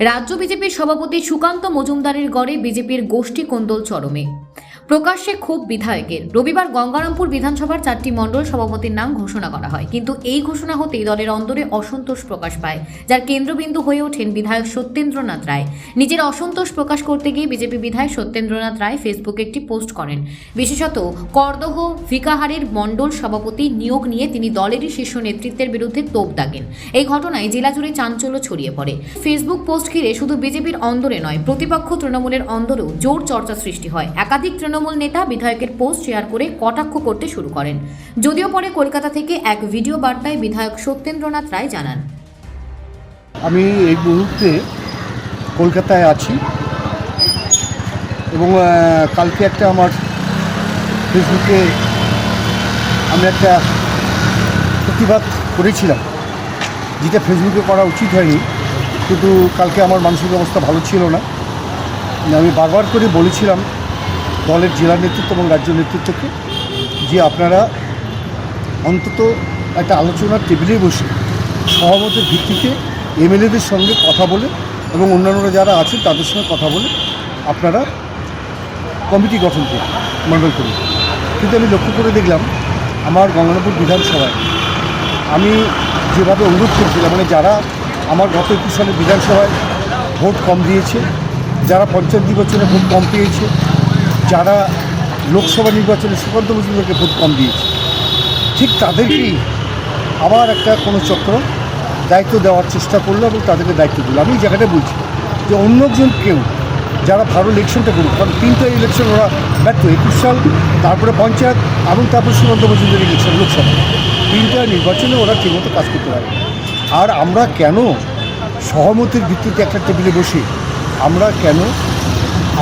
রাজ্য বিজেপির সভাপতি সুকান্ত মজুমদারের গড়ে বিজেপির গোষ্ঠী কোন্দল চরমে। প্রকাশ্যে ক্ষোভ বিধায়কের। রবিবার গঙ্গারামপুর বিধানসভার চারটি মণ্ডল সভাপতির নাম ঘোষণা করা হয়। কিন্তু এই ঘোষণা হতেই দলের অন্দরে অসন্তোষ প্রকাশ পায়, যার কেন্দ্রবিন্দু হয়ে ওঠেন বিধায়ক সত্যেন্দ্রনাথ রায়। নিজের অসন্তোষ প্রকাশ করতে গিয়ে বিজেপি বিধায়ক সত্যেন্দ্রনাথ রায় ফেসবুকে একটি পোস্ট করেন। বিশেষত করদহ ভিকাহারের মণ্ডল সভাপতি নিয়োগ নিয়ে তিনি দলেরই শীর্ষ নেতৃত্বের বিরুদ্ধে তোপ দাগেন। এই ঘটনায় জেলা জুড়ে চাঞ্চল্য ছড়িয়ে পড়ে। ফেসবুক পোস্ট ঘিরে শুধু বিজেপির অন্দরে নয়, প্রতিপক্ষ তৃণমূলের অন্দরেও জোর চর্চা সৃষ্টি হয়। একাধিক তৃণমূল নেতা বিধায়কের পোস্ট শেয়ার করে কটাক্ষ করতে শুরু করেন। যদিও পরে কলকাতা থেকে এক ভিডিও বার্তায় বিধায়ক সত্যেন্দ্রনাথ রায় জানান। আমি এই মুহূর্তে কলকাতায় আছি এবং কালকে একটা আমার ফেসবুকে আমি একটা প্রতিবাদ করেছিলাম, যেটা ফেসবুকে করা উচিত হয়নি, কিন্তু কালকে আমার মানসিক অবস্থা ভালো ছিল না। আমি বারবার করে বলেছিলাম দলের জেলা নেতৃত্ব এবং রাজ্য নেতৃত্বকে যে আপনারা অন্তত একটা আলোচনার টেবিলে বসে সহমতের ভিত্তিতে এমএলএদের সঙ্গে কথা বলে এবং অন্যান্যরা যারা আছেন তাদের সঙ্গে কথা বলে আপনারা কমিটি গঠন করুন, মণ্ডল করুন। কিন্তু আমি লক্ষ্য করে দেখলাম আমার গঙ্গানপুর বিধানসভায় আমি যেভাবে অনুরোধ করেছিলাম মানে যারা আমার গত একুশ সালে বিধানসভায় ভোট কম দিয়েছে, যারা পঞ্চায়েত নির্বাচনে ভোট কম পেয়েছে যারা লোকসভা নির্বাচনে সুকান্ত মজুমদারকে ভোট কম দিয়েছে, ঠিক তাদেরকেই আবার একটা কোনো চক্র দায়িত্ব দেওয়ার চেষ্টা করল এবং তাদেরকে দায়িত্ব দিল। আমি এই জায়গাটা বলছি যে অন্যজন কেউ যারা ভালো ইলেকশনটা করুক, কারণ তিনটা ইলেকশন ওরা ব্যর্থ, একুশ সাল, তারপরে পঞ্চায়েত এবং তারপরে সুকান্ত মজুমদার ইলেকশন লোকসভা। তিনটা নির্বাচনে ওরা ঠিকমতো কাজ করতে পারে। আর আমরা কেন সহমতির ভিত্তিতে একটা টেবিলে বসে আমরা কেন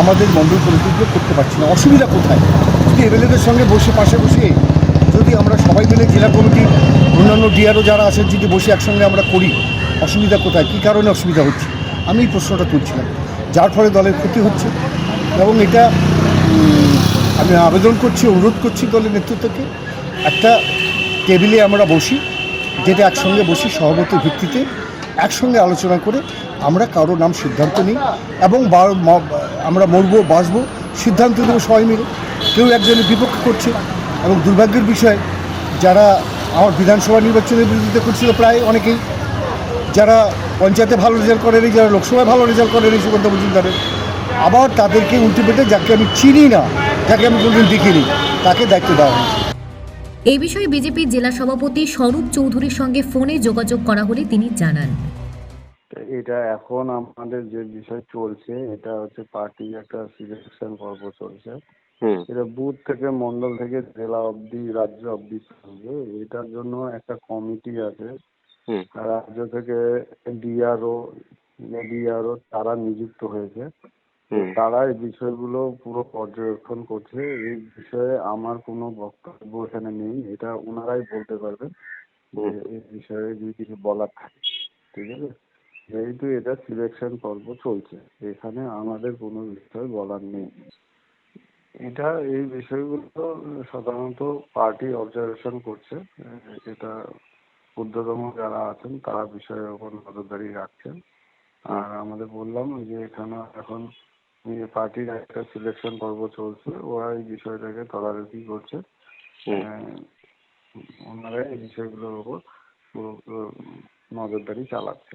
আমাদের মণ্ডল কমিটিগুলো করতে পারছি না। অসুবিধা কোথায়? যদি এমএলএদের সঙ্গে বসে, পাশে বসে, যদি আমরা সবাই মিলে জেলা কমিটি অন্যান্য ডিআরও যারা আছেন, যদি বসে একসঙ্গে আমরা করি, অসুবিধা কোথায়? কী কারণে অসুবিধা হচ্ছে? আমি এই প্রশ্নটা তুলছিলাম। যার ফলে দলের ক্ষতি হচ্ছে এবং এটা আমি আবেদন করছি, অনুরোধ করছি দলের নেতৃত্বকে। একটা টেবিলে আমরা বসি, যেটা একসঙ্গে বসি সহমতের ভিত্তিতে, একসঙ্গে আলোচনা করে আমরা কারও নাম সিদ্ধান্ত নিই এবং আমরা মরবো, বাঁচবো, সিদ্ধান্ত দেবো সবাই মিলে। কেউ একজনের বিপক্ষ করছে এবং দুর্ভাগ্যের বিষয়, যারা আমার বিধানসভা নির্বাচনের বিরোধিতা করছিল প্রায় অনেকেই, যারা পঞ্চায়েতে ভালো রেজাল্ট করেনি, যারা লোকসভায় ভালো রেজাল্ট করেনি, সুকান্ত মজুমদারের। আবার তাদেরকে উল্টে পেটে যাকে আমি চিনি না যাকে আমি কোনোদিন দেখিনি, তাকে দায়িত্ব দেওয়া হয়েছে। এই বিষয়ে বিজেপির জেলা সভাপতি স্বরূপ চৌধুরীর সঙ্গে ফোনে যোগাযোগ করা হলে তিনি জানান। এটা এখন আমাদের যে বিষয় চলছে এটা হচ্ছে পার্টি একটা সিলেকশন পর্ব চলছে। এটা বুথ থেকে মন্ডল থেকে জেলা অবধি রাজ্য অবধি চলবে এটার জন্য একটা কমিটি আছে। রাজ্য থেকে ডিআরও ডিআরও তারা নিযুক্ত হয়েছে। তারা এই বিষয়গুলো পুরো পর্যবেক্ষণ করছে। এই বিষয়ে আমার কোনো বক্তব্য এখানে নেই। এটা ওনারাই বলতে পারবেন যে এই বিষয়ে যদি কিছু বলার থাকে। ঠিক আছে? যেহেতু এটা সিলেকশন পর্ব চলছে এখানে আমাদের কোনো বিষয় বলার নেই। এটা এই বিষয়গুলো সাধারণত পার্টি অবজারভেশন করছে। এটা ঊর্ধ্বতম যারা আছেন তারা বিষয়ের ওপর নজরদারি রাখছেন। আর আমাদের বললাম যে এখানে এখন পার্টির একটা সিলেকশন পর্ব চলছে ওরা এই বিষয়টাকে তদারকি করছে। আহ, ওনারা এই বিষয়গুলোর ওপর পুরো পুরো নজরদারি চালাচ্ছে।